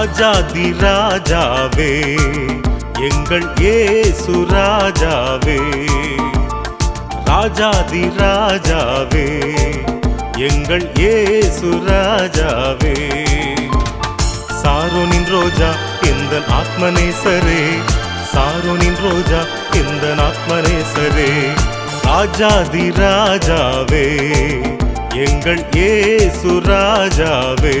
ராஜாதி ராஜாவே எங்கள் ஏசு ராஜாவே. ராஜாதி ராஜாவே எங்கள் ஏசு ராஜாவே. சாரோனின் ரோஜா எந்த ஆத்மநேசரே. சாரோனின் ரோஜா எந்த ஆத்மநேசரே. ராஜாதி ராஜாவே எங்கள் ஏசு ராஜாவே.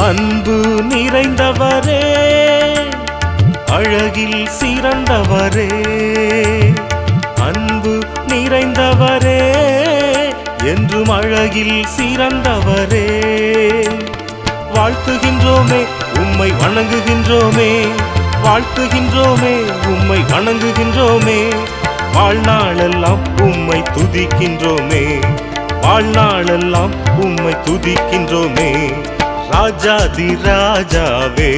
அன்பு நிறைந்தவரே அழகில் சிறந்தவரே. அன்பு நிறைந்தவரே என்றும் அழகில் சிறந்தவரே. வாழ்த்துகின்றோமே உம்மை வணங்குகின்றோமே. வாழ்த்துகின்றோமே உம்மை வணங்குகின்றோமே. வாழ்நாளெல்லாம் உம்மை துதிக்கின்றோமே. வாழ்நாளெல்லாம் உம்மை துதிக்கின்றோமே. ராஜாதி ராஜாவே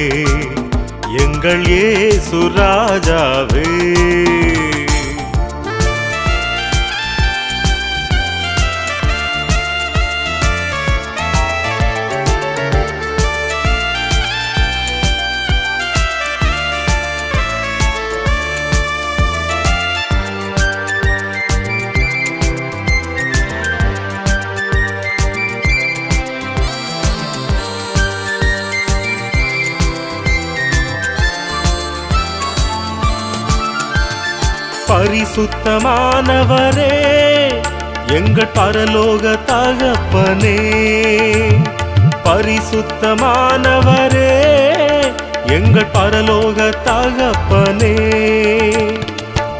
எங்கள் ஏசு ராஜாவே. பரிசுத்தமானவரே எங்கள் பரலோக தகப்பனே. பரிசுத்தமானவரே எங்கள் பரலோக தகப்பனே.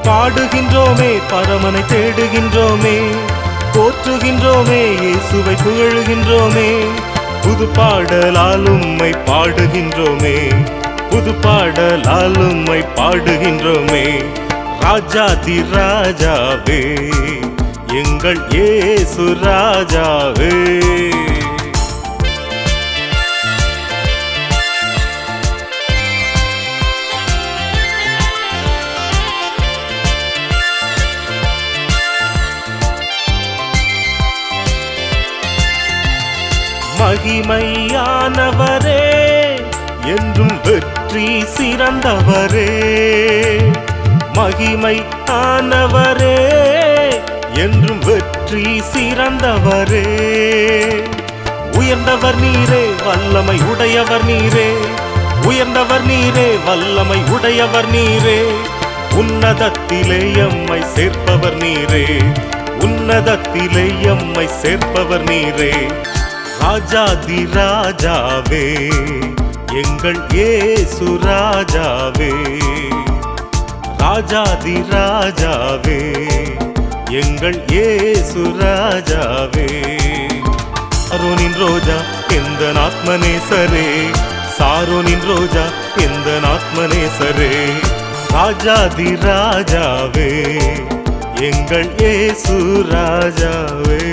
பாடுகின்றோமே பரமனை தேடுகின்றோமே போற்றுகின்றோமே இயேசுவை புகழுகின்றோமே. புது பாடலால் உம்மை பாடுகின்றோமே புது பாடலால் உம்மை பாடுகின்றோமே. ராஜாதி ராஜாவே எங்கள் ஏசு ராஜாவே. மகிமையானவரே என்றும் வெற்றி சிறந்தவரே. மகிமை ஆனவரே என்றும் வெற்றி சிறந்தவரே. உயர்ந்தவர் நீரே வல்லமை உடையவர் நீரே. உயர்ந்தவர் நீரே வல்லமை உடையவர் நீரே. உன்னதத்திலே எம்மை சேர்ப்பவர் நீரே. உன்னதத்திலே எம்மை சேர்ப்பவர் நீரே. ராஜாதி ராஜாவே எங்கள் ஏசு ராஜாவே. ராஜாதி ராஜாவே எங்கள் ஏசு ராஜாவே. சாரோனின் ரோஜா எந்த ஆத்மனே சரே சாரோனின் ரோஜா எந்த ஆத்மனே சரே ராஜாதி ராஜாவே எங்கள் ஏசு ராஜாவே.